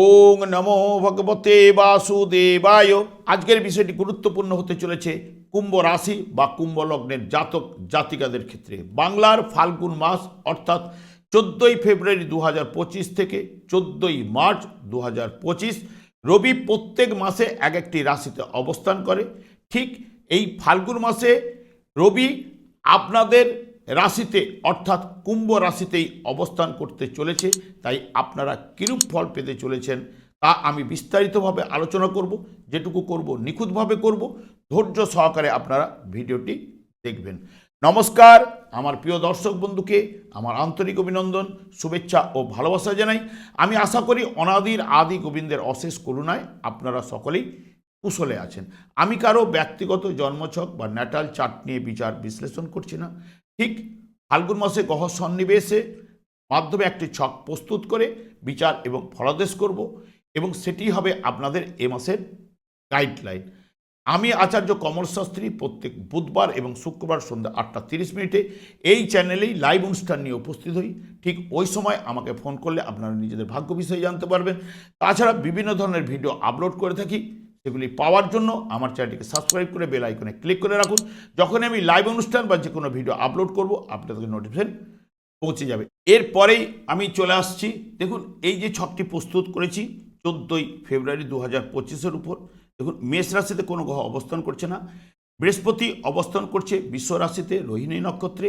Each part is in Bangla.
ওং নমো ভগবতে বাসুদেবায়। আজকের বিষয়টি গুরুত্বপূর্ণ হতে চলেছে কুম্ভ রাশি বা কুম্ভ লগ্নের জাতক জাতিকাদের ক্ষেত্রে। বাংলার ফাল্গুন মাস অর্থাৎ চোদ্দোই ফেব্রুয়ারি দু থেকে চোদ্দোই মার্চ দু রবি প্রত্যেক মাসে এক একটি রাশিতে অবস্থান করে। ঠিক এই ফাল্গুন মাসে রবি আপনাদের রাশিতে, অর্থাৎ কুম্ভ রাশিতেই অবস্থান করতে চলেছে, তাই আপনারা কিরূপ ফল পেতে চলেছেন তা আমি বিস্তারিতভাবে আলোচনা করব, যেটুকু করব, নিখুঁতভাবে করব। ধৈর্য সহকারে আপনারা ভিডিওটি দেখবেন। নমস্কার, আমার প্রিয় দর্শক বন্ধুকে, আমার আন্তরিক অভিনন্দন, শুভেচ্ছা ও ভালোবাসা জানাই। আমি আশা করি অনাদির আদি গোবিন্দের অশেষ করুণায় আপনারা সকলেই কুশলে আছেন। আমি কারও ব্যক্তিগত জন্মছক বা ন্যাটাল চার্ট নিয়ে বিচার বিশ্লেষণ করছি না। ঠিক ফাল্গুন মাসে গহ সন্নিবেশে মাধ্যমে একটি ছক প্রস্তুত করে বিচার এবং ফলাদেশ করব এবং সেটি হবে আপনাদের এ মাসের গাইডলাইন আমি আচার্য কমল শাস্ত্রী প্রত্যেক বুধবার এবং শুক্রবার সন্ধ্যা আটটা তিরিশ মিনিটে এই চ্যানেলেই লাইভ অনুষ্ঠান নিয়ে উপস্থিত হই। ঠিক ওই সময় আমাকে ফোন করলে আপনারা নিজেদের ভাগ্য বিষয়ে জানতে পারবেন। তাছাড়া বিভিন্ন ধরনের ভিডিও আপলোড করে থাকি। সেগুলি পাওয়ার জন্য আমার চ্যানেলটিকে সাবস্ক্রাইব করে বেল আইকনে ক্লিক করে রাখুন। যখন আমি লাইভ অনুষ্ঠান বা যে কোনো ভিডিও আপলোড করব আপনাদের নোটিফিকেশন পৌঁছে যাবে। এরপরেই আমি চলে আসছি। দেখুন, এই যে ছকটি প্রস্তুত করেছি, চোদ্দোই ফেব্রুয়ারি দু হাজার পঁচিশের উপর। দেখুন, মেষ রাশিতে কোনো গ্রহ অবস্থান করছে না। বৃহস্পতি অবস্থান করছে বিশ্ব রাশিতে, রোহিণী নক্ষত্রে।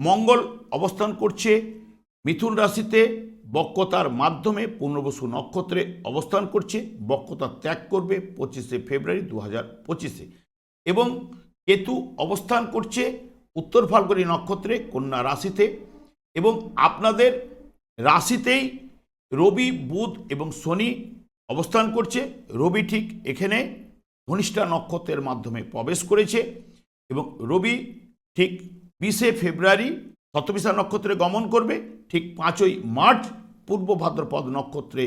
মঙ্গল অবস্থান করছে, মিথুন রাশিতে বক্রতার মাধ্যমে পূর্ণবসু নক্ষত্রে অবস্থান করছে। বক্রতা ত্যাগ করবে পঁচিশে ফেব্রুয়ারি দু হাজার পঁচিশে। এবং কেতু অবস্থান করছে উত্তর ফাল্গুনী নক্ষত্রে কন্যা রাশিতে। এবং আপনাদের রাশিতেই রবি, বুধ এবং শনি অবস্থান করছে। রবি ঠিক এখানে ঘনিষ্ঠা নক্ষত্রের মাধ্যমে প্রবেশ করেছে। এবং রবি ঠিক বিশে ফেব্রুয়ারি শতবিশা নক্ষত্রে গমন করবে। ঠিক পাঁচই মার্চ পূর্ব ভাদ্রপদ নক্ষত্রে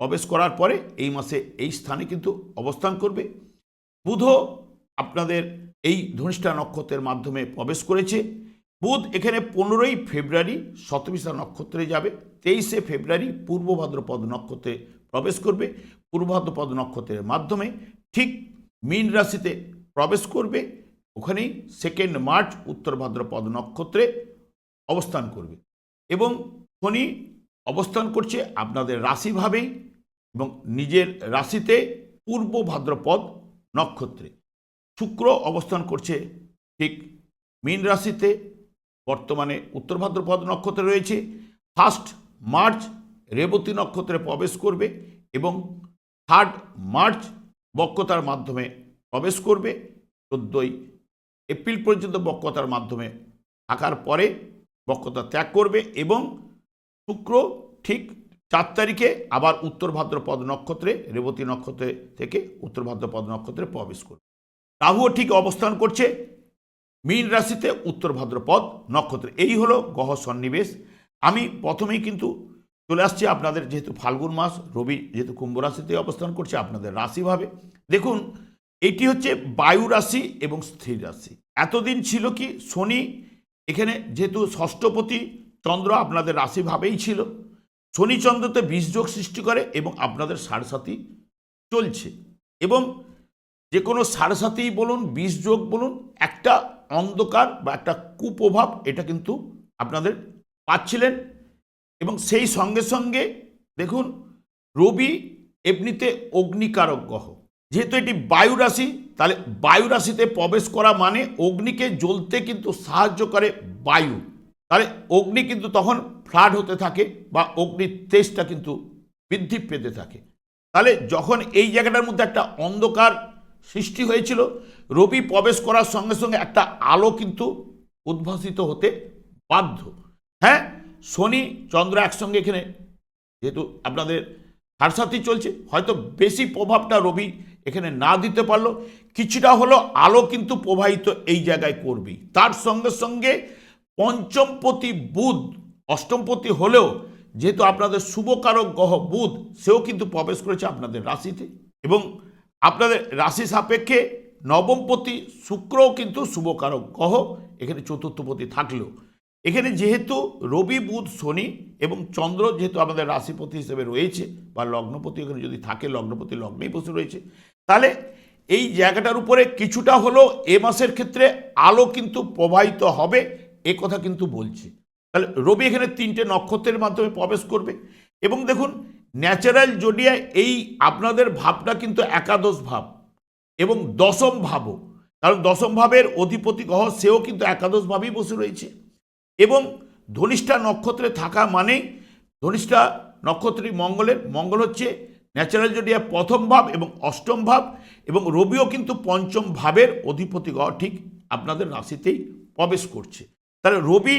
প্রবেশ করার পরে এই মাসে এই স্থানে কিন্তু অবস্থান করবে। বুধ আপনাদের এই ধনিষ্ঠা নক্ষত্রের মাধ্যমে প্রবেশ করেছে। বুধ এখানে পনেরোই ফেব্রুয়ারি শতবিশা নক্ষত্রে যাবে, তেইশে ফেব্রুয়ারি পূর্ব ভাদ্রপদ নক্ষত্রে প্রবেশ করবে। পূর্ব ভাদ্রপদ নক্ষত্রের মাধ্যমে ঠিক মীন রাশিতে প্রবেশ করবে, ওখানেই সেকেন্ড মার্চ উত্তর ভাদ্রপদ নক্ষত্রে অবস্থান করবে। এবং শনি অবস্থান করছে আপনাদের রাশিভাবেই এবং নিজের রাশিতে পূর্ব ভাদ্রপদ নক্ষত্রে। শুক্র অবস্থান করছে ঠিক মীন রাশিতে, বর্তমানে উত্তর ভাদ্রপদ নক্ষত্রে রয়েছে। ফার্স্ট মার্চ রেবতী নক্ষত্রে প্রবেশ করবে এবং থার্ড মার্চ বক্রতার মাধ্যমে প্রবেশ করবে। চোদ্দোই এপ্রিল পর্যন্ত বক্রতার মাধ্যমে থাকার পরে বক্রতা ত্যাগ করবে এবং শুক্র ঠিক চার তারিখে আবার উত্তর ভাদ্রপদ নক্ষত্রে, রেবতী নক্ষত্রে থেকে উত্তর ভাদ্রপদ নক্ষত্রে প্রবেশ করবে। রাহুও ঠিক অবস্থান করছে। মীন রাশিতে উত্তর ভাদ্রপদ নক্ষত্রে। এই হলো গহ সন্নিবেশ। আমি প্রথমেই কিন্তু চলে আসছি আপনাদের, যেহেতু ফাল্গুন মাস, রবি যেহেতু কুম্ভ রাশিতে অবস্থান করছে, আপনাদের রাশিভাবে। দেখুন, এটি হচ্ছে বায়ু রাশি এবং স্থির রাশি। এতদিন ছিল কি শনি, এখানে যেহেতু ষষ্ঠপতি চন্দ্র আপনাদের রাশিভাবেই ছিল। শনি চন্দ্রতে বীজযোগ সৃষ্টি করে এবং আপনাদের সাড়ে চলছে। এবং যে কোনো সারসাথী বলুন বিষ যোগ বলুন, একটা অন্ধকার বা একটা কুপ্রভাব এটা কিন্তু আপনাদের পাচ্ছিলেন। এবং সেই সঙ্গে সঙ্গে দেখুন, রবি এমনিতে অগ্নিকারক গ্রহ। যেহেতু এটি বায়ু রাশি, তাহলে বায়ু রাশিতে প্রবেশ করা মানে অগ্নিকে জ্বলতে কিন্তু সাহায্য করে বায়ু। তাহলে অগ্নি কিন্তু তখন ফ্লাড হতে থাকে বা অগ্নির তেজটা কিন্তু বৃদ্ধি পেতে থাকে। তাহলে যখন এই জায়গাটার মধ্যে একটা অন্ধকার সৃষ্টি হয়েছিল, রবি প্রবেশ করার সঙ্গে সঙ্গে একটা আলো কিন্তু উদ্ভাসিত হতে বাধ্য। হ্যাঁ শনি, চন্দ্র একসঙ্গে এখানে যেহেতু আপনাদের সারসাথী চলছে, হয়তো বেশি প্রভাবটা রবি এখানে না দিতে পারল। কিছুটা হলো আলো কিন্তু প্রবাহিত এই জায়গায় করবেই। তার সঙ্গে সঙ্গে পঞ্চমপতি বুধ, অষ্টমপতি হলেও যেহেতু আপনাদের শুভকারক গ্রহ বুধ, সেও কিন্তু প্রবেশ করেছে আপনাদের রাশিতে এবং আপনাদের রাশি সাপেক্ষে নবমপতি শুক্রও কিন্তু শুভকারক গ্রহ, এখানে চতুর্থপতি থাকলেও। এখানে যেহেতু রবি, বুধ, শনি এবং চন্দ্র যেহেতু আমাদের রাশিপতি হিসেবে রয়েছে বা লগ্নপতি এখানে যদি থাকে, লগ্নপতি লগ্নেই বসে রয়েছে, তাহলে এই জায়গাটার উপরে কিছুটা হলেও এ মাসের ক্ষেত্রে আলো কিন্তু প্রবাহিত হবে। এ কথা কিন্তু বলছে। তাহলে রবি এখানে তিনটে নক্ষত্রের মাধ্যমে প্রবেশ করবে এবং দেখুন ন্যাচারাল জোডিয়া এই আপনাদের ভাবটা কিন্তু একাদশ ভাব এবং দশম ভাবও। কারণ দশম ভাবের অধিপতি গ্রহ সেও কিন্তু একাদশ ভাবেই বসে রয়েছে। এবং ধনিষ্ঠা নক্ষত্রে থাকা মানেই ধনিষ্ঠা নক্ষত্রী মঙ্গলের। মঙ্গল হচ্ছে ন্যাচারাল জোডিয়া প্রথম ভাব এবং অষ্টম ভাব এবং রবিও কিন্তু পঞ্চম ভাবের অধিপতি গ্রহ ঠিক আপনাদের রাশিতেই প্রবেশ করছে। তাহলে রবি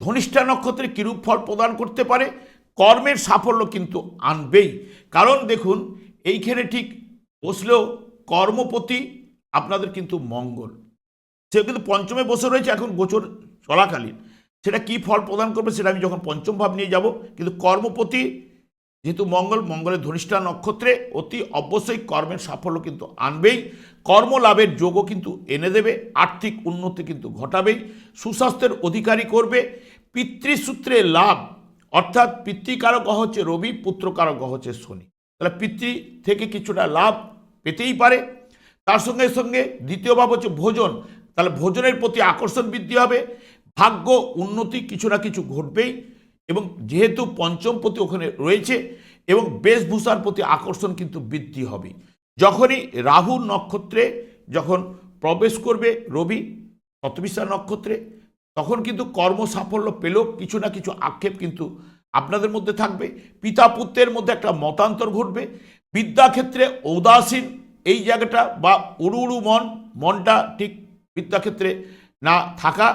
ধনিষ্ঠা নক্ষত্রে কিরূপ ফল প্রদান করতে পারে? কর্মের সাফল্য কিন্তু আনবেই। কারণ দেখুন, এইখানে ঠিক বসলেও কর্মপতি আপনাদের কিন্তু মঙ্গল। সে কিন্তু পঞ্চমে বসে রয়েছে, এখন গোচর চলাকালীন। সেটা কি ফল প্রদান করবে সেটা আমি যখন পঞ্চম ভাব নিয়ে যাব, কিন্তু কর্মপতি যেহেতু মঙ্গল, মঙ্গলের ধনিষ্ঠা নক্ষত্রে অতি অবশ্যই কর্মের সাফল্য কিন্তু আনবেই। কর্মলাভের যোগও কিন্তু এনে দেবে, আর্থিক উন্নতি কিন্তু ঘটাবেই, সুস্বাস্থ্যের অধিকারী করবে। পিতৃসূত্রে লাভ, অর্থাৎ পিতৃকারক হচ্ছে রবি, পুত্রকারক হচ্ছে শনি। তাহলে পিতৃ থেকে কিছুটা লাভ পেতেই পারে। তার সঙ্গে সঙ্গে দ্বিতীয় ভাব হচ্ছে ভোজন। তাহলে ভোজনের প্রতি আকর্ষণ বৃদ্ধি হবে, ভাগ্য উন্নতি কিছু না কিছু ঘটবেই। এবং যেহেতু পঞ্চম প্রতি ওখানে রয়েছে এবং বেশভূষার প্রতি আকর্ষণ কিন্তু বৃদ্ধি হবে। যখনই রাহু নক্ষত্রে যখন প্রবেশ করবে রবি শতবিশা নক্ষত্রে, তখন কিন্তু কর্ম সাফল্য পেলেও কিছু না কিছু আক্ষেপ কিন্তু আপনাদের মধ্যে থাকবে। পিতা পুত্রের মধ্যে একটা মতান্তর ঘটবে। বিদ্যাক্ষেত্রে ঔদাসীন এই জায়গাটা বা উড়ু উড়ু মন, মনটা ঠিক বিদ্যাক্ষেত্রে না থাকা,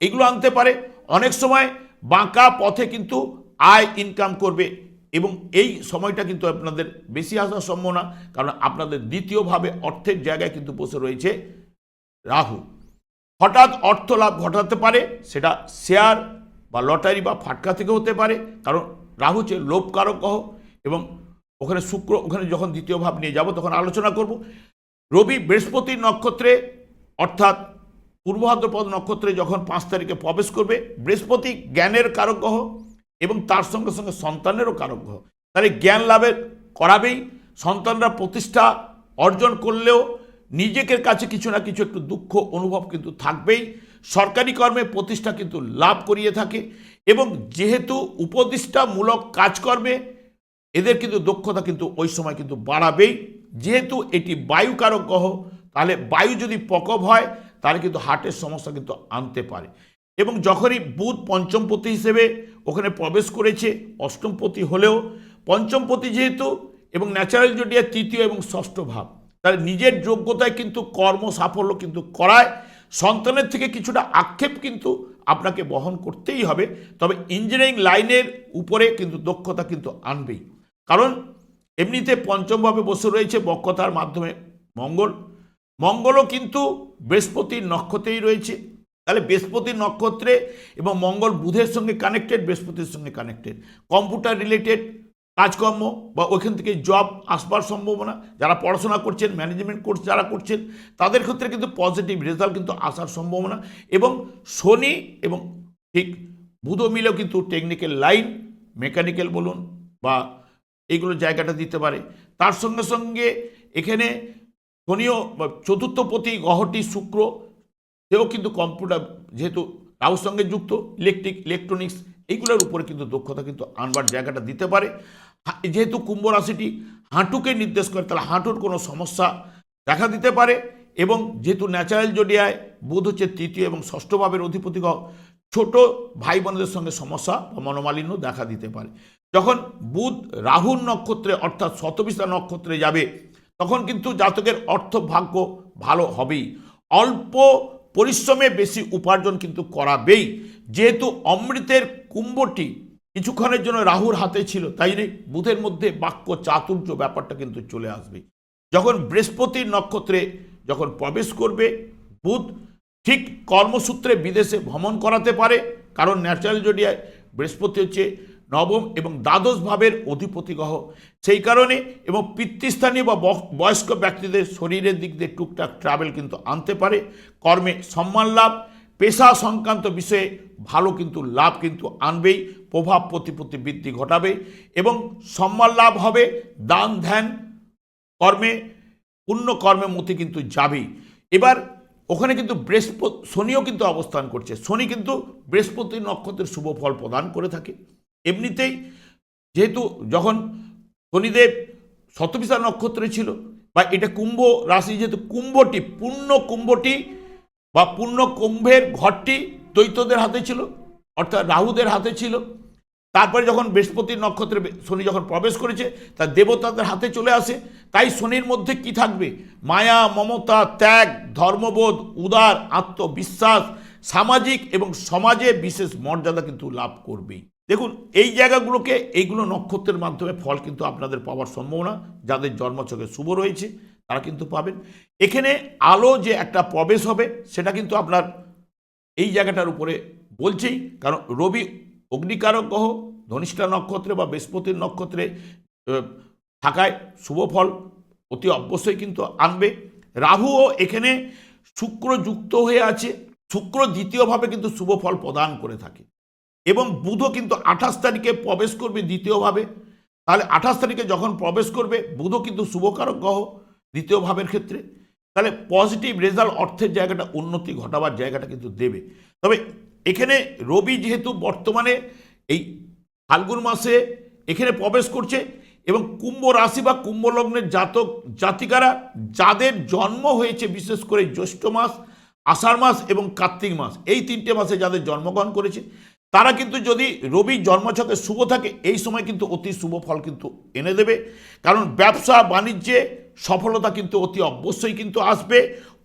এগুলো আনতে পারে। অনেক সময় বাঁকা পথে কিন্তু আয় ইনকাম করবে এবং এই সময়টা কিন্তু আপনাদের বেশি আসার সম্ভাবনা, কারণ আপনাদের দ্বিতীয়ভাবে অর্থের জায়গায় কিন্তু বসে রয়েছে রাহু। হঠাৎ অর্থ লাভ ঘটাতে পারে, সেটা শেয়ার বা লটারি বা ফাটকা থেকে হতে পারে, কারণ রাহু হচ্ছে লোভকারক গ্রহ এবং ওখানে শুক্র ওখানে যখন দ্বিতীয় ভাব নিয়ে যাব, তখন আলোচনা করব। রবি বৃহস্পতির নক্ষত্রে অর্থাৎ পূর্ব ভাদ্রপদ নক্ষত্রে যখন পাঁচ তারিখে প্রবেশ করবে, বৃহস্পতি জ্ঞানের কারক গ্রহ এবং তার সঙ্গে সঙ্গে সন্তানেরও কারক গ্রহ। তাহলে জ্ঞান লাভের করাবেই, সন্তানরা প্রতিষ্ঠা অর্জন করলেও নিজেকে কাছে কিছু না কিছু একটু দুঃখ, অনুভব কিন্তু থাকবেই। সরকারি কর্মে প্রতিষ্ঠা কিন্তু লাভ করিয়ে থাকে এবং যেহেতু উপদেষ্টামূলক কাজকর্মে এদের কিন্তু দক্ষতা কিন্তু ওই সময় কিন্তু বাড়াবেই। যেহেতু এটি বায়ুকারক গ্রহ, তাহলে বায়ু যদি প্রকোপ হয় তাহলে কিন্তু হার্টের সমস্যা কিন্তু আনতে পারে। এবং যখনই বুধ পঞ্চমপতি হিসেবে ওখানে প্রবেশ করেছে, অষ্টমপতি হলেও, পঞ্চমপতি যেহেতু এবং ন্যাচারাল জোডিয়া তৃতীয় এবং ষষ্ঠ ভাব, তাহলে নিজের যোগ্যতায় কিন্তু কর্ম সাফল্য কিন্তু করায়, সন্তানের থেকে কিছুটা আক্ষেপ কিন্তু আপনাকে বহন করতেই হবে। তবে ইঞ্জিনিয়ারিং লাইনের উপরে কিন্তু দক্ষতা কিন্তু আনবেই। কারণ, এমনিতে পঞ্চমভাবে বসে রয়েছে বক্ষতার মাধ্যমে মঙ্গল মঙ্গলও কিন্তু বৃহস্পতির নক্ষত্রেই রয়েছে। তাহলে বৃহস্পতির নক্ষত্রে এবং মঙ্গল বুধের সঙ্গে কানেক্টেড বৃহস্পতির সঙ্গে কানেক্টেড কম্পিউটার রিলেটেড কাজকর্ম বা ওইখান থেকে জব আসবার সম্ভাবনা, যারা পড়াশোনা করছেন ম্যানেজমেন্ট কোর্স যারা করছেন, তাদের ক্ষেত্রে কিন্তু পজিটিভ রেজাল্ট কিন্তু আসার সম্ভাবনা। এবং শনি এবং ঠিক বুধও মিলেও কিন্তু টেকনিক্যাল লাইন মেকানিক্যাল বলুন বা এইগুলো জায়গাটা দিতে পারে। তার সঙ্গে সঙ্গে এখানে শনিও বা চতুর্থপতি গ্রহটি শুক্র, সেও কিন্তু কম্পিউটার যেহেতু রাহুর সঙ্গে যুক্ত, ইলেকট্রিক, ইলেকট্রনিক্স, এইগুলোর উপরে কিন্তু দক্ষতা কিন্তু আনবার জায়গাটা দিতে পারে। যেহেতু কুম্ভ রাশিটি হাঁটুকে নির্দেশ করে, তাহলে হাঁটুর কোনো সমস্যা দেখা দিতে পারে এবং যেহেতু ন্যাচারাল জোডিয়ায় বুধ হচ্ছে তৃতীয় এবং ষষ্ঠ ভাবের অধিপতি ছোট ভাই বোনদের সঙ্গে সমস্যা বা মনোমালিন্য দেখা দিতে পারে। যখন বুধ রাহুর নক্ষত্রে অর্থাৎ শতবিশা নক্ষত্রে যাবে তখন কিন্তু জাতকের অর্থ ভাগ্য ভালো হবেই। অল্প পরিশ্রমে বেশি উপার্জন কিন্তু করাবেই। যেহেতু অমৃতের কুম্ভটি কিছুক্ষণের জন্য রাহুর হাতে ছিল, তাই নেই বুধের মধ্যে বাক্য চাতুর্য ব্যাপারটা কিন্তু চলে আসবে। যখন বৃহস্পতির নক্ষত্রে যখন প্রবেশ করবে, বুধ ঠিক কর্মসূত্রে বিদেশে ভ্রমণ করাতে পারে, কারণ ন্যাচারাল জোডিয়ায় বৃহস্পতি হচ্ছে নবম এবং দ্বাদশ ভাবের অধিপতি গ্রহ সেই কারণে এবং পিতৃস্থানীয় বা বয়স্ক ব্যক্তিদের শরীরের দিক দিয়ে টুকটাক ট্রাভেল কিন্তু আনতে পারে। কর্মে সম্মান লাভ, পেশা সংক্রান্ত বিষয়ে ভালো কিন্তু লাভ কিন্তু আনবেই, প্রভাব প্রতিপত্তি বৃদ্ধি ঘটাবে এবং সম্মান লাভ হবে, দান, ধ্যান, কর্মে, পুণ্য কর্মের মধ্যে কিন্তু যাবেই। এবার ওখানে কিন্তু বৃহস্পতি, শনিও কিন্তু অবস্থান করছে। শনি কিন্তু বৃহস্পতি নক্ষত্রের শুভ ফল প্রদান করে থাকে। এমনিতেই যেহেতু যখন শনিদেব শতবিশা নক্ষত্রে ছিল, বা এটা কুম্ভ রাশি যেহেতু কুম্ভটি, পূর্ণ কুম্ভটি বা পূর্ণ কুম্ভের ঘরটি দৈত্যদের হাতে ছিল, অর্থাৎ রাহুদের হাতে ছিল। তারপরে যখন বৃহস্পতির নক্ষত্রে শনি যখন প্রবেশ করেছে তা দেবতাদের হাতে চলে আসে। তাই শনির মধ্যে কি থাকবে? মায়া, মমতা, ত্যাগ, ধর্মবোধ, উদার, আত্মবিশ্বাস, সামাজিক এবং সমাজে বিশেষ মর্যাদা কিন্তু লাভ করবেই। দেখুন, এই জায়গাগুলোকে, এইগুলো নক্ষত্রের মাধ্যমে ফল কিন্তু আপনাদের পাওয়ার সম্ভাবনা, যাদের জন্মছকে শুভ রয়েছে, তারা কিন্তু পাবেন। এখানে আলো যে একটা প্রবেশ হবে, সেটা কিন্তু আপনার এই জায়গাটার উপরে বলছেই, কারণ রবি অগ্নিকারক গ্রহ, ধনিষ্ঠা নক্ষত্রে বা বৃহস্পতির নক্ষত্রে থাকায় শুভ ফল অতি অবশ্যই কিন্তু আনবে। রাহুও এখানে শুক্র যুক্ত হয়ে আছে, শুক্র দ্বিতীয়ভাবে কিন্তু শুভ ফল প্রদান করে থাকে। এবং বুধও কিন্তু আঠাশ তারিখে প্রবেশ করবে দ্বিতীয়ভাবে। তাহলে আঠাশ তারিখে যখন প্রবেশ করবে বুধও কিন্তু শুভকারক গ্রহ দ্বিতীয় ভাবের ক্ষেত্রে। তাহলে পজিটিভ রেজাল্ট অর্থের জায়গাটা উন্নতি ঘটাবার জায়গাটা কিন্তু দেবে। তবে এখানে রবি যেহেতু বর্তমানে এই ফাল্গুন মাসে এখানে প্রবেশ করছে এবং কুম্ভ রাশি বা কুম্ভ লগ্নের জাতক জাতিকারা যাদের জন্ম হয়েছে বিশেষ করে জ্যৈষ্ঠ মাস, আষাঢ় মাস এবং কার্তিক মাস, এই তিনটে মাসে যাদের জন্মগ্রহণ করেছে তারা কিন্তু যদি রবি জন্মছকে শুভ থাকে, এই সময় কিন্তু অতি শুভ ফল কিন্তু এনে দেবে। কারণ ব্যবসা, বাণিজ্যে সফলতা কিন্তু অতি অবশ্যই কিন্তু আসবে।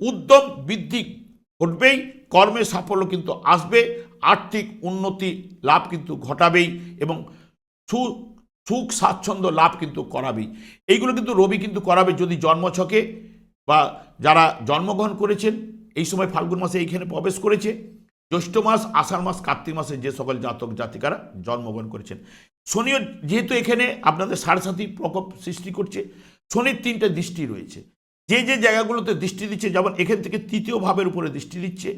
উদ্যম বৃদ্ধি ঘটবেই, কর্মে সাফল্য কিন্তু আসবে, আর্থিক উন্নতি লাভ কিন্তু ঘটাবেই এবং সু, সুখ, স্বাচ্ছন্দ্য লাভ কিন্তু করাবেই। এইগুলো কিন্তু রবি কিন্তু করাবে যদি জন্মছকে বা যারা জন্মগ্রহণ করেছেন, এই সময় ফাল্গুন মাসে এইখানে প্রবেশ করেছে। জ্যৈষ্ঠ মাস, আষাঢ় মাস, কার্তিক মাসে যে সকল জাতক জাতিকারা জন্মগ্রহণ করেছেন। শনিও যেহেতু এখানে আপনাদের সাড়ে সাথী প্রকোপ সৃষ্টি করছে, শনির তিনটে দৃষ্টি রয়েছে। যে যে জায়গাগুলোতে দৃষ্টি দিচ্ছে, যেমন এখান থেকে তৃতীয় ভাবের উপরে দৃষ্টি দিচ্ছে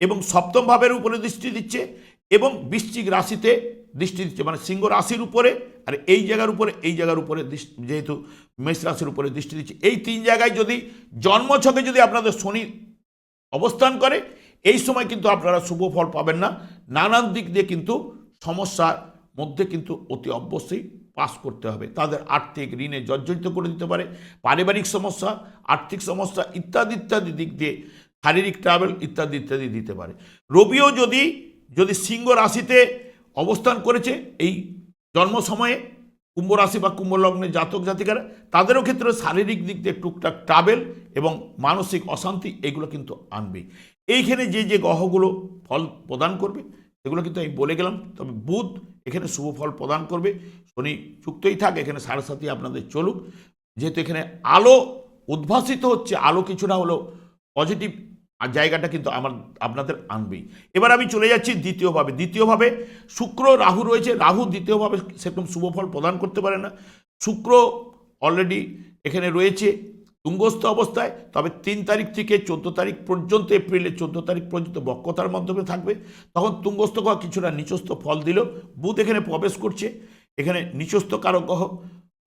এবং সপ্তম ভাবের উপরে দৃষ্টি দিচ্ছে এবং বৃশ্চিক রাশিতে দৃষ্টি দিচ্ছে মানে সিংহ রাশির উপরে আর এই জায়গার উপরে, এই জায়গার উপরে দৃষ্টি- যেহেতু মেষ রাশির উপরে দৃষ্টি দিচ্ছে। এই তিন জায়গায় যদি জন্মছকে যদি আপনাদের শনি অবস্থান করে এই সময় কিন্তু আপনারা শুভ ফল পাবেন না। নানান দিক দিয়ে কিন্তু সমস্যার মধ্যে কিন্তু অতি অবশ্যই পাস করতে হবে। তাদের আর্থিক ঋণে জর্জরিত করে দিতে পারে। পারিবারিক সমস্যা, আর্থিক সমস্যা ইত্যাদি ইত্যাদি দিক দিয়ে শারীরিক ট্রাভেল ইত্যাদি ইত্যাদি দিতে পারে। রবিও যদি যদি সিংহ রাশিতে অবস্থান করেছে, এই জন্ম সময়ে কুম্ভ রাশি বা কুম্ভ লগ্নের জাতক জাতিকারা, তাদেরও ক্ষেত্রে শারীরিক দিক দিয়ে টুকটাক ট্রাভেল এবং মানসিক অশান্তি, এগুলো কিন্তু আনবে এইখানে যে যে গ্রহগুলো ফল প্রদান করবে, সেগুলো কিন্তু আমি বলে গেলাম। তবে বুধ এখানে শুভ ফল প্রদান করবে, শনি যুক্তই থাক, এখানে সাড়ে আপনাদের চলুক। যেহেতু এখানে আলো উদ্ভাসিত হচ্ছে, আলো কিছুটা হলো পজিটিভ আর জায়গাটা কিন্তু আমার, আপনাদের আনবেই। এবার আমি চলে যাচ্ছি দ্বিতীয়ভাবে দ্বিতীয়ভাবে শুক্র, রাহু রয়েছে। রাহু দ্বিতীয়ভাবে সেরকম শুভ ফল প্রদান করতে পারে না। শুক্র অলরেডি এখানে রয়েছে। তুঙ্গস্থ অবস্থায়, তবে তিন তারিখ থেকে চোদ্দ তারিখ পর্যন্ত, এপ্রিলের চোদ্দ তারিখ পর্যন্ত বক্রতার মাধ্যমে থাকবে। তখন তুঙ্গস্থ গ্রহ কিছুটা নিচস্থ ফল দিল। বুধ এখানে প্রবেশ করছে। এখানে নিচস্থ কারক গ্রহ,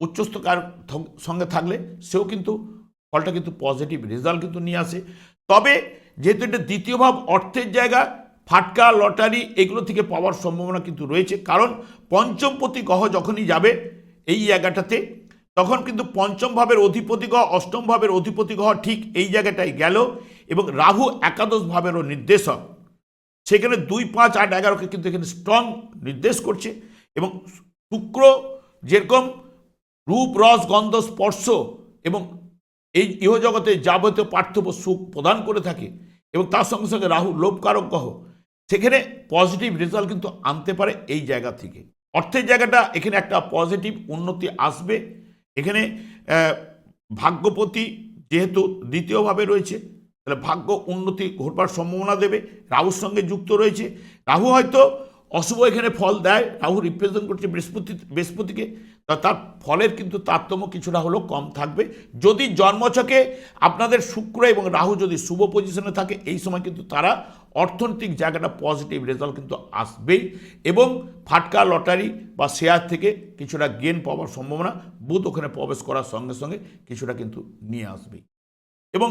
উচ্চস্থ কারক সঙ্গে থাকলে সেও কিন্তু ফলটা কিন্তু পজিটিভ রেজাল্ট কিন্তু নিয়ে আসে। তবে যেহেতু এটা দ্বিতীয় ভাব, অর্থের জায়গা, ফাটকা, লটারি, এগুলো থেকে পাওয়ার সম্ভাবনা কিন্তু রয়েছে। কারণ পঞ্চমপতি গ্রহ যখনই যাবে, এই জায়গাটাতে তখন কিন্তু পঞ্চম ভাবের অধিপতি গ্রহ অষ্টম ভাবের অধিপতি গ্রহ ঠিক এই জায়গাটায় গেল এবং রাহু একাদশ ভাবেরও নির্দেশক। সেখানে দুই, পাঁচ, আট, এগারোকে কিন্তু এখানে স্ট্রং নির্দেশ করছে এবং শুক্র যেরকম রূপ, রস, গন্ধ, স্পর্শ এবং এই ইহজগতে যাবতীয় পার্থক্য সুখ প্রদান করে থাকে এবং তার সঙ্গে সঙ্গে রাহু লোভকারক গ্রহ। সেখানে পজিটিভ রেজাল্ট কিন্তু আনতে পারে এই জায়গা থেকে। অর্থের জায়গাটা এখানে একটা পজিটিভ উন্নতি আসবে। এখানে ভাগ্যপতি যেহেতু দ্বিতীয়ভাবে রয়েছে, তাহলে ভাগ্য উন্নতি ঘটবার সম্ভাবনা দেবে, রাহুর সঙ্গে যুক্ত রয়েছে। রাহু হয়তো অশুভ এখানে ফল দেয়, রাহু রিপ্রেজেন্ট করছে বৃহস্পতি, বৃহস্পতিকে। তার ফলের কিন্তু তারতম্য কিছুটা হলেও কম থাকবে। যদি জন্মছকে আপনাদের শুক্র এবং রাহু যদি শুভ পজিশনে থাকে, এই সময় কিন্তু তারা অর্থনৈতিক জায়গাটা পজিটিভ রেজাল্ট কিন্তু আসবেই এবং ফাটকা, লটারি বা শেয়ার থেকে কিছুটা গেন পাওয়ার সম্ভাবনা বুধ ওখানে প্রবেশ করার সঙ্গে সঙ্গে কিছুটা কিন্তু নিয়ে আসবেই। এবং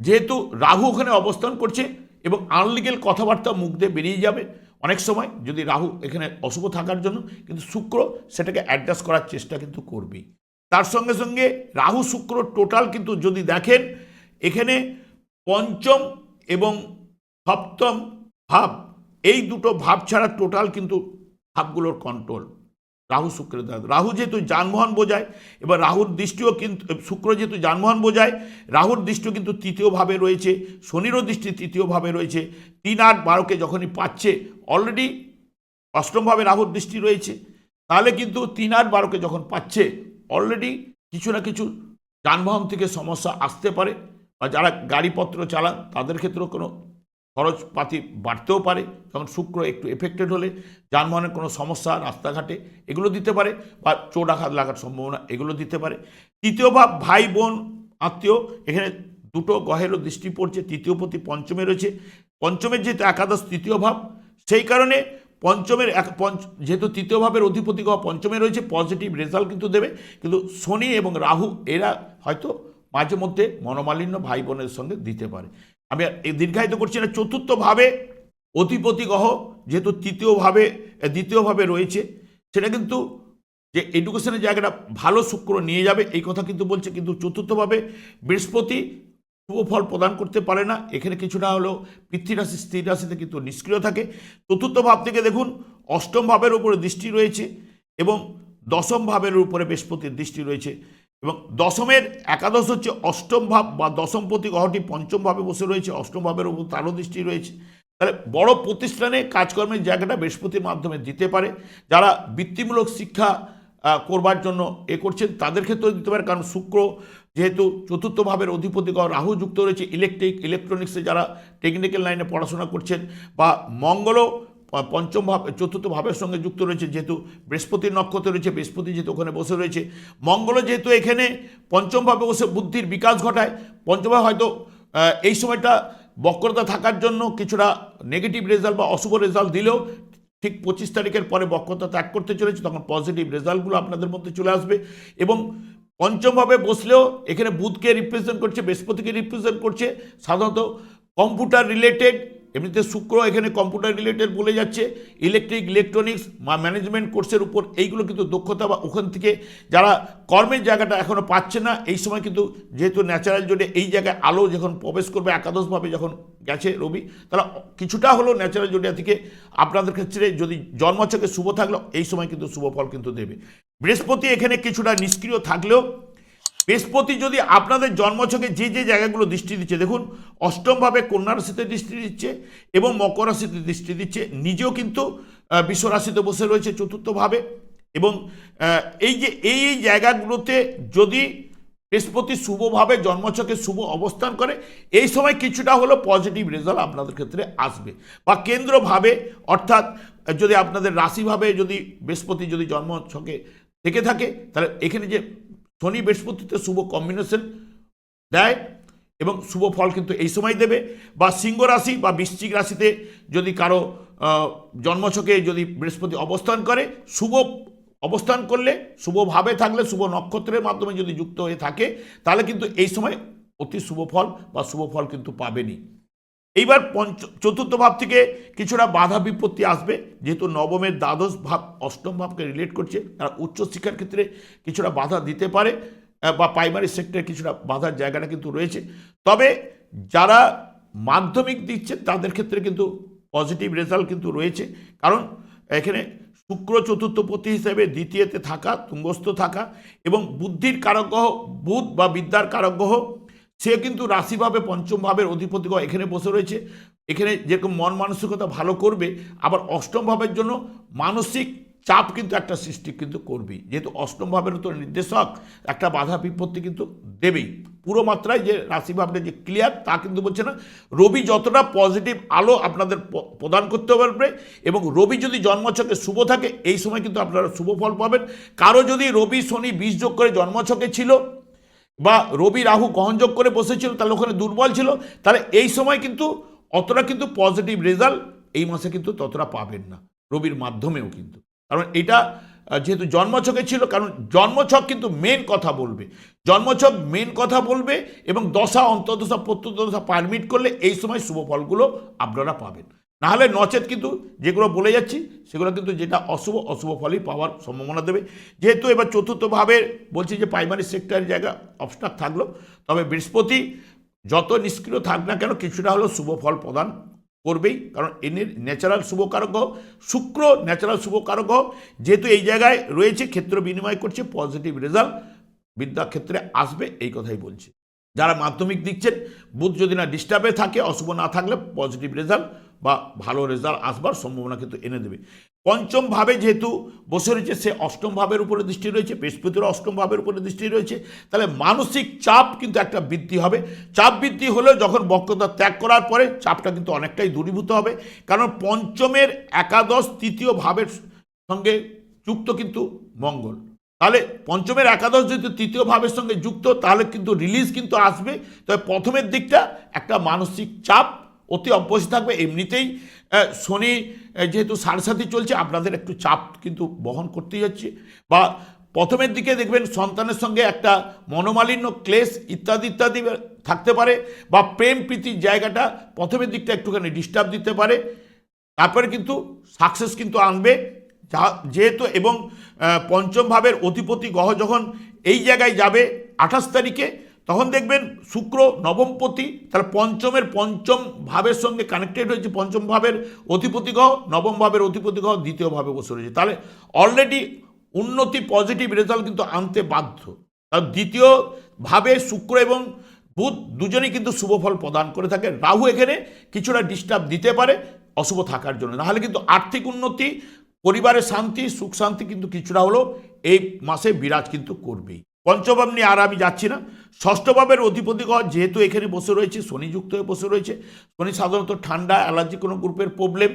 যেহেতু রাহু ওখানে অবস্থান করছে এবং আনলিগেল কথাবার্তা মুখ দিয়ে বেরিয়ে যাবে অনেক সময় যদি রাহু এখানে অশুভ থাকার জন্য, কিন্তু শুক্র সেটাকে অ্যাডজাস্ট করার চেষ্টা কিন্তু করবেই। তার সঙ্গে সঙ্গে রাহু শুক্র টোটাল কিন্তু যদি দেখেন, এখানে পঞ্চম এবং সপ্তম ভাব, এই দুটো ভাব ছাড়া টোটাল কিন্তু ভাবগুলোর কন্ট্রোল রাহু শুক্রের দ্বারা রাহু যেহেতু যানবাহন বোঝায়, এবার রাহুর দৃষ্টিও কিন্তু, শুক্র যেহেতু যানবাহন বোঝায়, রাহুর দৃষ্টিও কিন্তু তৃতীয়ভাবে রয়েছে, শনিরও দৃষ্টি তৃতীয়ভাবে রয়েছে, তিন আট বারোকে যখনই পাচ্ছে অলরেডি অষ্টমভাবে রাহুর দৃষ্টি রয়েছে, তাহলে কিন্তু তিন আট বারোকে যখন পাচ্ছে অলরেডি কিছু না কিছু যানবাহন থেকে সমস্যা আসতে পারে, বা যারা গাড়িপত্র চালান, তাদের ক্ষেত্রেও কোনো খরচপাতি বাড়তেও পারে যখন শুক্র একটু এফেক্টেড হলে যানবাহনের কোনো সমস্যা, রাস্তাঘাটে এগুলো দিতে পারে বা চোট আঘাত লাগার সম্ভাবনা এগুলো দিতে পারে। তৃতীয় ভাব, ভাই, বোন, আত্মীয়, এখানে দুটো গহেরও দৃষ্টি পড়ছে, তৃতীয় প্রতি পঞ্চমে রয়েছে। পঞ্চমের যেহেতু একাদশ, তৃতীয় ভাব, সেই কারণে পঞ্চমের এক, পঞ্চ, যেহেতু তৃতীয় ভাবের অধিপতি গ্রহ পঞ্চমে রয়েছে পজিটিভ রেজাল্ট কিন্তু দেবে। কিন্তু শনি এবং রাহু, এরা হয়তো মাঝে মধ্যে মনোমালিন্য ভাই, বোনের সঙ্গে দিতে পারে। আমি দীর্ঘায়িত করছি না, চতুর্থভাবে গ্রহ যেহেতু তৃতীয়ভাবে দ্বিতীয়ভাবে রয়েছে, সেটা কিন্তু যে এডুকেশনের জায়গাটা ভালো শুক্র নিয়ে যাবে, এই কথা কিন্তু বলছে, কিন্তু চতুর্থভাবে বৃহস্পতি শুভ ফল প্রদান করতে পারে না, এখানে কিছুটা হলেও পৃথ্বীরাশি স্থির রাশিতে কিন্তু নিষ্ক্রিয় থাকে। চতুর্থ ভাব থেকে দেখুন অষ্টম ভাবের উপরে দৃষ্টি রয়েছে এবং দশম ভাবের উপরে বৃহস্পতির দৃষ্টি রয়েছে। এবং দশমের একাদশ হচ্ছে অষ্টম ভাব বা দশমপতি গ্রহটি পঞ্চম ভাবে বসে রয়েছে, অষ্টম ভাবের উপর তারও দৃষ্টি রয়েছে। তাহলে বড় প্রতিষ্ঠানে কাজকর্মের জায়গাটা বৃহস্পতির মাধ্যমে দিতে পারে। যারা বৃত্তিমূলক শিক্ষা করবার জন্য এ করছেন, তাদের ক্ষেত্রেও দিতে পারে। কারণ শুক্র যেহেতু চতুর্থ ভাবের অধিপতি গ্রহ রাহু যুক্ত রয়েছে ইলেকট্রিক ইলেকট্রনিক্সে যারা টেকনিক্যাল লাইনে পড়াশোনা করছেন বা মঙ্গলও পঞ্চম ভাব, চতুর্থ ভাবের সঙ্গে যুক্ত রয়েছে, যেহেতু বৃহস্পতির নক্ষত্র রয়েছে, বৃহস্পতি যেহেতু ওখানে বসে রয়েছে। মঙ্গল যেহেতু এখানে পঞ্চম ভাবে বসে বুদ্ধির বিকাশ ঘটায়, পঞ্চম ভাব হয়তো এই সময়টা বক্রতা থাকার জন্য কিছুটা নেগেটিভ রেজাল্ট বা অশুভ রেজাল্ট দিলেও ঠিক পঁচিশ তারিখের পরে বক্রতা ত্যাগ করতে চলেছে, তখন পজিটিভ রেজাল্টগুলো আপনাদের মধ্যে চলে আসবে। এবং পঞ্চমভাবে বসলেও এখানে বুধকে রিপ্রেজেন্ট করছে, বৃহস্পতিকে রিপ্রেজেন্ট করছে, সাধারণত কম্পিউটার রিলেটেড এমনিতে শুক্র এখানে কম্পিউটার রিলেটেড বলে যাচ্ছে ইলেকট্রিক ইলেকট্রনিক্স ম্যানেজমেন্ট কোর্সের উপর এইগুলো কিন্তু দক্ষতা বা ওখান থেকে যারা কর্মের জায়গাটা এখনও পাচ্ছে না, এই সময় কিন্তু যেহেতু ন্যাচারাল জোনে এই জায়গায় আলো যখন প্রবেশ করবে, একাদশভাবে যখন গেছে রবি তারা কিছুটা হলেও ন্যাচারাল জোনিয়া থেকে আপনাদের ক্ষেত্রে যদি জন্মছকে শুভ থাকলেও এই সময় কিন্তু শুভ ফল কিন্তু দেবে। বৃহস্পতি এখানে কিছুটা নিষ্ক্রিয় থাকলেও বৃহস্পতি যদি আপনাদের জন্মছকে যে যে জায়গাগুলো দৃষ্টি দিচ্ছে দেখুন অষ্টমভাবে কন্যা রাশিতে দৃষ্টি দিচ্ছে এবং মকর রাশিতে দৃষ্টি দিচ্ছে। নিজেও কিন্তু আহ, বিশ্ব রাশিতে বসে রয়েছে চতুর্থভাবে এবং এই যে এই এই জায়গাগুলোতে যদি বৃহস্পতি শুভভাবে জন্মছকে শুভ অবস্থান করে এই সময় কিছুটা হলো পজিটিভ রেজাল্ট আপনাদের ক্ষেত্রে আসবে। বা কেন্দ্রভাবে অর্থাৎ যদি আপনাদের রাশিভাবে যদি বৃহস্পতি যদি জন্মছকে থেকে থাকে তাহলে এখানে যে শনি বৃহস্পতিতে শুভ কম্বিনেশন দেয় এবং শুভ ফল কিন্তু এই সময় দেবে। বা সিংহ রাশি বা বৃশ্চিক রাশিতে যদি কারও জন্মছকে যদি বৃহস্পতি অবস্থান করে, শুভ অবস্থান করলে শুভভাবে থাকলে, শুভ নক্ষত্রের মাধ্যমে যদি যুক্ত হয়ে থাকে, তাহলে কিন্তু এই সময় অতি শুভ ফল বা শুভ ফল কিন্তু পাবেনি এইবার পঞ্চ, চতুর্থ ভাব থেকে কিছুটা বাধা বিপত্তি আসবে। যেহেতু নবমের দ্বাদশ ভাব অষ্টম ভাবকে রিলেট করছে, তারা উচ্চশিক্ষার ক্ষেত্রে কিছুটা বাধা দিতে পারে বা প্রাইমারি সেক্টরে কিছুটা বাধার জায়গাটা কিন্তু রয়েছে। তবে যারা মাধ্যমিক দিচ্ছে, তাদের ক্ষেত্রে কিন্তু পজিটিভ রেজাল্ট কিন্তু রয়েছে। কারণ এখানে শুক্র চতুর্থপতি হিসেবে দ্বিতীয়তে থাকা, তুঙ্গস্থ থাকা এবং বুদ্ধির কারকগ্রহ বুধ বা বিদ্যার কারকগ্রহ সে কিন্তু রাশিভাবে পঞ্চম ভাবের অধিপতি এখানে বসে রয়েছে। এখানে যেরকম মন মানসিকতা ভালো করবে, আবার অষ্টম ভাবের জন্য মানসিক চাপ কিন্তু একটা সৃষ্টি কিন্তু করবেই। যেহেতু অষ্টম ভাবের তো নির্দেশক, একটা বাধা বিপত্তি কিন্তু দেবেই। পুরো মাত্রায় যে রাশি ভাবটা যে ক্লিয়ার তা কিন্তু বলছে না। রবি যতটা পজিটিভ আলো আপনাদের প্রদান করতে পারবে এবং রবি যদি জন্মছকে শুভ থাকে, এই সময় কিন্তু আপনারা শুভ ফল পাবেন। কারও যদি রবি শনি বিষ যোগ করে জন্মছকে ছিল বা রবি রাহু গহনযোগ করে বসেছিল, তাহলে ওখানে দুর্বল ছিল, তাহলে এই সময় কিন্তু অতটা কিন্তু পজিটিভ রেজাল্ট এই মাসে কিন্তু ততটা পাবেন না, রবির মাধ্যমেও কিন্তু। কারণ এটা যেহেতু জন্মছকে ছিল, কারণ জন্মছক কিন্তু মেন কথা বলবে। জন্মছক মেন কথা বলবে এবং দশা, অন্তর্দশা, প্রত্যুদশা পারমিট করলে এই সময় শুভ ফলগুলো আপনারা পাবেন। নাহলে নচেত কিন্তু যেগুলো বলে যাচ্ছি, সেগুলো কিন্তু যেটা অশুভ অশুভ ফলই পাওয়ার সম্ভাবনা দেবে। যেহেতু এবার চতুর্থভাবে বলছি যে প্রাইমারি সেক্টরের জায়গা অবস্ট্রাক থাকল, তবে বৃহস্পতি যত নিষ্ক্রিয় থাক না কেন কিছুটা হলেও শুভ ফল প্রদান করবেই, কারণ এনে ন্যাচারাল শুভকারক শুক্র ন্যাচারাল শুভকারক যেহেতু এই জায়গায় রয়েছে, ক্ষেত্র বিনিময় করছে পজিটিভ রেজাল্ট বিদ্যাক্ষেত্রে আসবে, এই কথাই বলছি। যারা মাধ্যমিক দিচ্ছেন, বুধ যদি না ডিস্টার্বে থাকে, অশুভ না থাকলে পজিটিভ রেজাল্ট বা ভালো রেজাল্ট আসবার সম্ভাবনা কিন্তু এনে দেবে। পঞ্চম ভাবে যেহেতু বসে রয়েছে, সে অষ্টম ভাবের উপরে দৃষ্টি রয়েছে বৃহস্পতির অষ্টম ভাবের উপরে দৃষ্টি রয়েছে, তাহলে মানসিক চাপ কিন্তু একটা বৃদ্ধি হবে। চাপ বৃদ্ধি হলেও যখন বক্রতা ত্যাগ করার পরে চাপটা কিন্তু অনেকটাই দূরীভূত হবে। কারণ পঞ্চমের একাদশ তৃতীয় ভাবের সঙ্গে যুক্ত কিন্তু মঙ্গল। তাহলে পঞ্চমের একাদশ যদি তৃতীয় ভাবের সঙ্গে যুক্ত, তাহলে কিন্তু রিলিজ কিন্তু আসবে। তবে প্রথমের দিকটা একটা মানসিক চাপ অতি অভ্যস্ত থাকবে, এমনিতেই শনি যেহেতু সাড়ে সাথে চলছে, আপনাদের একটু চাপ কিন্তু বহন করতে যাচ্ছে বা প্রথমের দিকে দেখবেন সন্তানের সঙ্গে একটা মনোমালিন্য, ক্লেশ ইত্যাদি ইত্যাদি থাকতে পারে, বা প্রেম প্রীতির জায়গাটা প্রথমের দিকটা একটুখানি ডিস্টার্ব দিতে পারে। তারপরে কিন্তু সাকসেস কিন্তু আনবে। যা, যেহেতু এবং পঞ্চম ভাবের অধিপতি গ্রহ যখন এই জায়গায় যাবে, আঠাশ তারিখে তখন দেখবেন শুক্র নবমপতি তাহলে পঞ্চমের পঞ্চম ভাবের সঙ্গে কানেক্টেড হয়েছে, পঞ্চম ভাবের অধিপতি গ্রহ নবম ভাবের অধিপতি গ্রহ দ্বিতীয় ভাবে বসে রয়েছে। তাহলে অলরেডি উন্নতি পজিটিভ রেজাল্ট কিন্তু আনতে বাধ্য। আর দ্বিতীয় ভাবে শুক্র এবং বুধ দুজনেই কিন্তু শুভ ফল প্রদান করে থাকে। রাহু এখানে কিছুটা ডিস্টার্ব দিতে পারে, অশুভ থাকার জন্য। নাহলে কিন্তু আর্থিক উন্নতি, পরিবারের শান্তি, সুখ শান্তি কিন্তু কিছুটা হলেও এই মাসে বিরাজ কিন্তু করবেই। পঞ্চভাব নিয়ে আর আমি যাচ্ছি না। ষষ্ঠভাবের অধিপতি গ্রহ যেহেতু এখানে বসে রয়েছে শনিযুক্ত হয়ে বসে রয়েছে। শনি সাধারণত ঠান্ডা, অ্যালার্জি কোনো গ্রুপের প্রবলেম,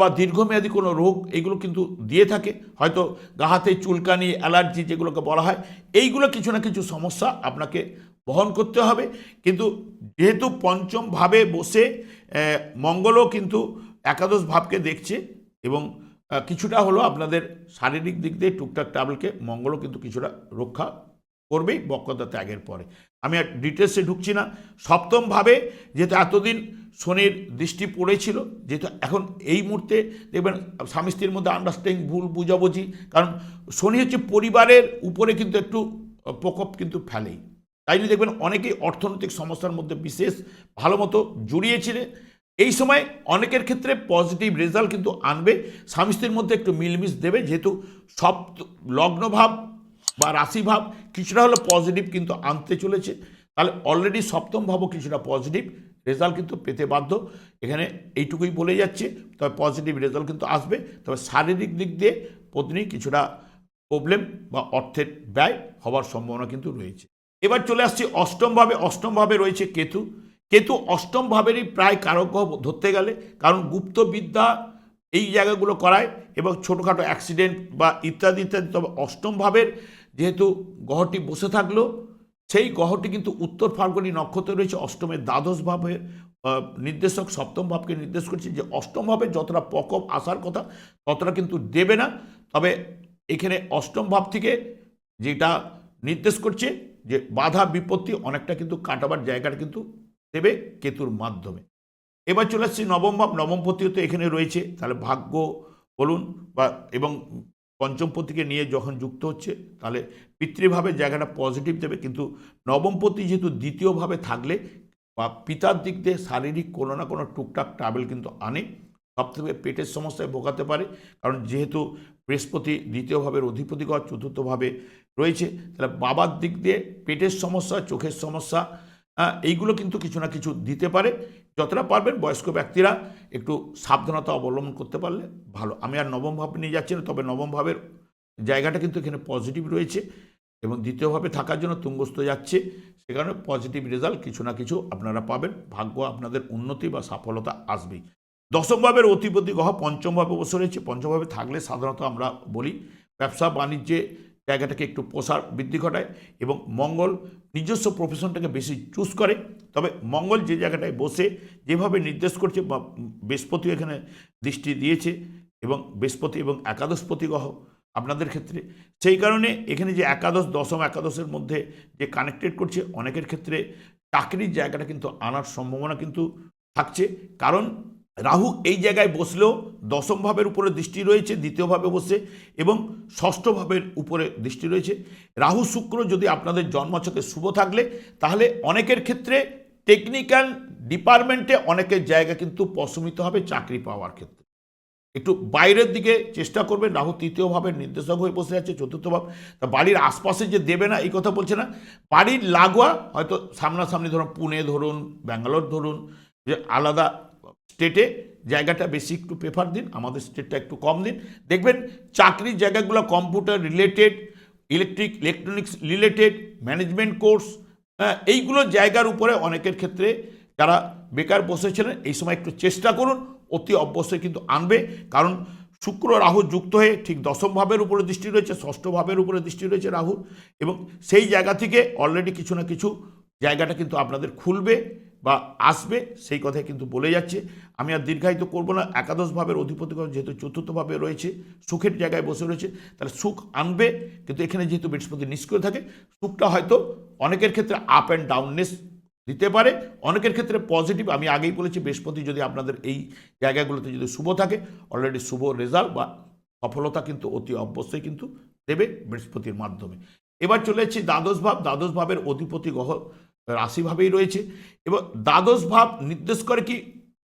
বা দীর্ঘমেয়াদী কোনো রোগ, এগুলো কিন্তু দিয়ে থাকে। হয়তো গা হাতে চুলকানি, অ্যালার্জি যেগুলোকে বলা হয়, এইগুলো কিছু না কিছু সমস্যা আপনাকে বহন করতে হবে। কিন্তু যেহেতু পঞ্চম ভাবে বসে মঙ্গলও কিন্তু একাদশ ভাবকে দেখছে এবং কিছুটা হলো আপনাদের শারীরিক দিক দিয়ে টুকটাক ট্রাভেলকে মঙ্গলও কিন্তু কিছুটা রক্ষা করবেই বক্রতা ত্যাগের পরে। আমি আর ডিটেলসে ঢুকছি না। সপ্তমভাবে যেহেতু এতদিন শনির দৃষ্টি পড়েছিল, যেহেতু এখন এই মুহূর্তে দেখবেন স্বামী স্ত্রীর মধ্যে আন্ডারস্ট্যান্ডিং ভুল বুঝাবুঝি, কারণ শনি হচ্ছে পরিবারের উপরে কিন্তু একটু প্রকোপ কিন্তু ফেলেই। তাই জন্য দেখবেন অনেকেই অর্থনৈতিক সমস্যার মধ্যে বিশেষ ভালো মতো জড়িয়েছিলেন। এই সময় অনেকের ক্ষেত্রে পজিটিভ রেজাল্ট কিন্তু আনবে। স্বামী স্ত্রীর মধ্যে একটু মিলমিশ দেবে, যেহেতু সব লগ্নভাব বা রাশিভাব কিছুটা হলো পজিটিভ কিন্তু আনতে চলেছে। তাহলে অলরেডি সপ্তম ভাবও কিছুটা পজিটিভ রেজাল্ট কিন্তু পেতে বাধ্য। এখানে এইটুকুই বলে যাচ্ছে, তবে পজিটিভ রেজাল্ট কিন্তু আসবে। তবে শারীরিক দিক দিয়ে পত্নী কিছুটা প্রবলেম বা অর্থের ব্যয় হওয়ার সম্ভাবনা কিন্তু রয়েছে। এবার চলে আসছি অষ্টমভাবে অষ্টমভাবে রয়েছে কেতু। কেতু অষ্টম ভাবেরই প্রায় কারক ধরতে গেলে, কারণ গুপ্তবিদ্যা এই জায়গাগুলো করায় এবং ছোটোখাটো অ্যাক্সিডেন্ট বা ইত্যাদি ইত্যাদি। তবে অষ্টম ভাবের যেহেতু গ্রহটি বসে থাকল, সেই গ্রহটি কিন্তু উত্তর ফাল্গুনী নক্ষত্র রয়েছে অষ্টমের দ্বাদশ ভাবের নির্দেশক সপ্তম ভাবকে নির্দেশ করছে যে অষ্টম ভাবে যতটা প্রকোপ আসার কথা, ততটা কিন্তু দেবে না। তবে এখানে অষ্টম ভাব থেকে যেটা নির্দেশ করছে যে বাধা বিপত্তি অনেকটা কিন্তু কাটাবার জায়গাটা কিন্তু দেবে কেতুর মাধ্যমে। এবার চলে আসছি নবম ভাব নবমপতিও তো এখানে রয়েছে, তাহলে ভাগ্য বলুন বা এবং পঞ্চমপতিকে নিয়ে যখন যুক্ত হচ্ছে, তাহলে পিতৃভাবে জায়গাটা পজিটিভ দেবে, কিন্তু নবমপতি যেহেতু দ্বিতীয়ভাবে থাকলে বা পিতার দিক দিয়ে শারীরিক কোনো না কোনো টুকটাক ট্রাভেল কিন্তু আনে, সবথেকে পেটের সমস্যায় ভোগাতে পারে। কারণ যেহেতু বৃহস্পতি দ্বিতীয়ভাবের অধিপতি চতুর্থভাবে রয়েছে, তাহলে বাবার দিক দিয়ে পেটের সমস্যা, চোখের সমস্যা এইগুলো কিন্তু কিছু না কিছু দিতে পারে। যতটা পারবেন বয়স্ক ব্যক্তিরা একটু সাবধানতা অবলম্বন করতে পারলে ভালো। আমি আর নবম ভাব নিয়ে যাচ্ছি না, তবে নবম ভাবের জায়গাটা কিন্তু এখানে পজিটিভ রয়েছে এবং দ্বিতীয়ভাবে থাকার জন্য তুঙ্গস্ত যাচ্ছে। সে কারণে পজিটিভ রেজাল্ট কিছু না কিছু আপনারা পাবেন। ভাগ্য আপনাদের উন্নতি বা সফলতা আসবেই। দশম ভাবের অধিপতি গ্রহ পঞ্চম ভাবে বসে রয়েছে। পঞ্চম ভাবে থাকলে সাধারণত আমরা বলি ব্যবসা, বাণিজ্যে জায়গাটাকে একটু প্রসার বৃদ্ধি ঘটায় এবং মঙ্গল নিজস্ব প্রফেশনটাকে বেশি চুজ করে। তবে মঙ্গল যে জায়গাটায় বসে যেভাবে নির্দেশ করছে বা বৃহস্পতি এখানে দৃষ্টি দিয়েছে এবং বৃহস্পতি এবং একাদশপতি গ্রহ আপনাদের ক্ষেত্রে, সেই কারণে এখানে যে একাদশ, দশম একাদশের মধ্যে যে কানেক্টেড করছে, অনেকের ক্ষেত্রে চাকরির জায়গাটা কিন্তু আনার সম্ভাবনা কিন্তু থাকছে। কারণ রাহু এই জায়গায় বসলেও দশম ভাবের উপরে দৃষ্টি রয়েছে দ্বিতীয়ভাবে বসে এবং ষষ্ঠ ভাবের উপরে দৃষ্টি রয়েছে। রাহু শুক্র যদি আপনাদের জন্মছকে শুভ থাকলে, তাহলে অনেকের ক্ষেত্রে টেকনিক্যাল ডিপার্টমেন্টে অনেকের জায়গা কিন্তু প্রশমিত হবে চাকরি পাওয়ার ক্ষেত্রে। একটু বাইরের দিকে চেষ্টা করবেন, রাহু তৃতীয়ভাবে নির্দেশক হয়ে বসে আছে, চতুর্থ ভাব। তা বাড়ির আশপাশে যে দেবে না, এই কথা বলছে না। বাড়ির লাগোয়া হয়তো সামনাসামনি ধরুন, পুনে ধরুন, ব্যাঙ্গালোর ধরুন, যে আলাদা স্টেটে জায়গাটা বেশি একটু প্রেফার দিন, আমাদের স্টেটটা একটু কম দিন। দেখবেন, চাকরির জায়গাগুলো computer related electric electronics related management course এইগুলো জায়গার উপরে অনেকের ক্ষেত্রে যারা বেকার বসেছিলেন, এই সময় একটু চেষ্টা করুন, অতি অবশ্যই কিন্তু আনবে। কারণ শুক্র রাহু যুক্ত হয়ে ঠিক দশম ভাবের উপরে দৃষ্টি রয়েছে, ষষ্ঠ ভাবের উপরে দৃষ্টি রয়েছে রাহু। এবং সেই জায়গা থেকে অলরেডি কিছু না কিছু জায়গাটা কিন্তু আপনাদের খুলবে। বা আসবে, সেই কথাই কিন্তু বলে যাচ্ছে। আমি আর দীর্ঘায়িত করব না। একাদশ ভাবের অধিপতি যেহেতু চতুর্থভাবে রয়েছে, সুখের জায়গায় বসে রয়েছে, তাহলে সুখ আনবে। কিন্তু এখানে যেহেতু বৃহস্পতি নিষ্ক্রিয় থাকে, সুখটা হয়তো অনেকের ক্ষেত্রে আপ অ্যান্ড ডাউননেস দিতে পারে। অনেকের ক্ষেত্রে পজিটিভ আমি আগেই বলেছি, বৃহস্পতি যদি আপনাদের এই জায়গাগুলোতে যদি শুভ থাকে অলরেডি শুভ রেজাল্ট বা সফলতা কিন্তু অতি অবশ্যই কিন্তু দেবে বৃহস্পতির মাধ্যমে। এবার চলে যাচ্ছি দ্বাদশ ভাব। দ্বাদশ ভাবের অধিপতি গ্রহ রাশিভাবেই রয়েছে। এবং দ্বাদশ ভাব নির্দেশ করে কি?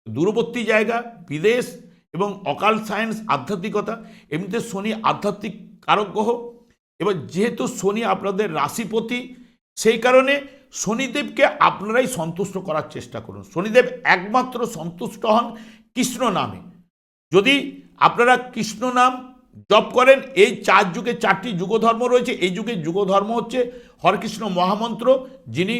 দূরবর্তী জায়গা, বিদেশ এবং অকাল সায়েন্স আধ্যাত্মিকতা। এমনিতে শনি আধ্যাত্মিক কারক গ্রহ। এবার যেহেতু শনি আপনাদের রাশিপতি, সেই কারণে শনিদেবকে আপনারাই সন্তুষ্ট করার চেষ্টা করুন। শনিদেব একমাত্র সন্তুষ্ট হন কৃষ্ণ নামে। যদি আপনারা কৃষ্ণ নাম জপ করেন, এই চার যুগে চারটি যুগধর্ম রয়েছে। এই যুগে যুগধর্ম হচ্ছে হরকৃষ্ণ মহামন্ত্র, যিনি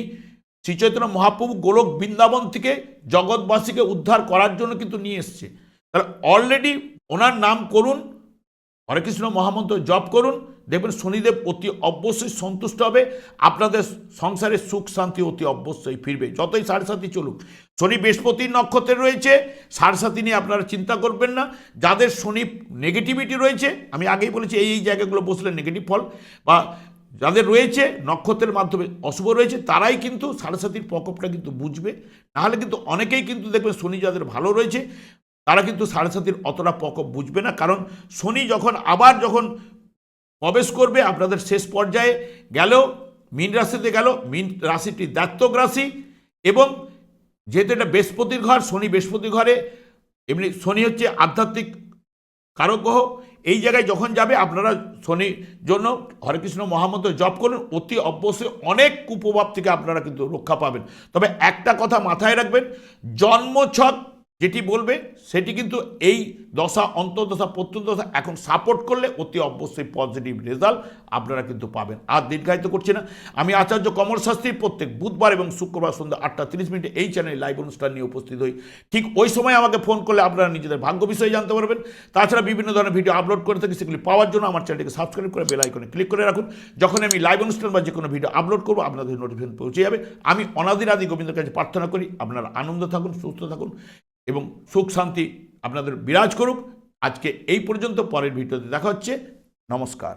শ্রীচৈতন্য মহাপ্রভু গোলক বৃন্দাবন থেকে জগৎবাসীকে উদ্ধার করার জন্য কিন্তু নিয়ে এসছে। তাহলে অলরেডি ওনার নাম করুন, হরে কৃষ্ণ মহামন্ত্র জপ করুন, দেখবেন শনিদেব অতি অবশ্যই সন্তুষ্ট হবে, আপনাদের সংসারে সুখ শান্তি অতি অবশ্যই ফিরবে, যতই সাড়ে চলুক। শনি বৃহস্পতির নক্ষত্রে রয়েছে সাড়ে সাথী নিয়ে আপনারা চিন্তা করবেন না, যাদের শনি নেগেটিভিটি রয়েছে, আমি আগেই বলেছি এই এই জায়গাগুলো বসলে নেগেটিভ ফল, বা যাদের রয়েছে, নক্ষত্রের মাধ্যমে অশুভ রয়েছে, তারাই কিন্তু সাড়ে সাতির প্রকোপটা কিন্তু বুঝবে। নাহলে কিন্তু অনেকেই কিন্তু দেখবে শনি যাদের ভালো রয়েছে, তারা কিন্তু সাড়ে সাতির অতটা প্রকোপ বুঝবে না। কারণ শনি যখন আবার যখন প্রবেশ করবে আপনাদের শেষ পর্যায়ে গেল, মীন রাশিতে গেল, মীন রাশিটি দাত্তক রাশি এবং যেহেতু এটা বৃহস্পতির ঘর, শনি বৃহস্পতির ঘরে, এমনি শনি হচ্ছে আধ্যাত্মিক কারক গ্রহ এই জায়গায় যখন যাবে, আপনারা শনির জন্য হরেকৃষ্ণ মহামন্ত্র জপ করুন। অতি অবশ্যই অনেক কুপ্রভাব থেকে আপনারা কিন্তু রক্ষা পাবেন। তবে একটা কথা মাথায় রাখবেন, জন্মছক যেটি বলবে, সেটি কিন্তু এই দশা, অন্তর্দশা, প্রত্যন্তদশা এখন সাপোর্ট করলে অতি অবশ্যই পজিটিভ রেজাল্ট আপনারা কিন্তু পাবেন। আর দীর্ঘায়িত করছি না। আমি আচার্য কমল শাস্ত্রী প্রত্যেক বুধবার এবং শুক্রবার সন্ধ্যা আটটা তিরিশ মিনিটে এই চ্যানেলে লাইভ অনুষ্ঠান নিয়ে উপস্থিত হই। ঠিক ওই সময় আমাকে ফোন করলে আপনারা নিজেদের ভাগ্য বিষয়ে জানতে পারবেন। তাছাড়া বিভিন্ন ধরনের ভিডিও আপলোড করে থাকি, সেগুলি পাওয়ার জন্য আমার চ্যানেলটিকে সাবস্ক্রাইব করে বেল আইকনে ক্লিক করে রাখুন। যখন আমি লাইভ অনুষ্ঠান বা যে কোনো ভিডিও আপলোড করব, আপনাদের নোটিফিকেশন পৌঁছে যাবে। আমি অনাদির আদি গোবিন্দের কাছে প্রার্থনা করি, আপনারা আনন্দ থাকুন, সুস্থ থাকুন। এবং সুখ শান্তি আপনাদের বিরাজ করুক। আজকে এই পর্যন্ত পরের ভিডিওতে দেখা হচ্ছে। নমস্কার।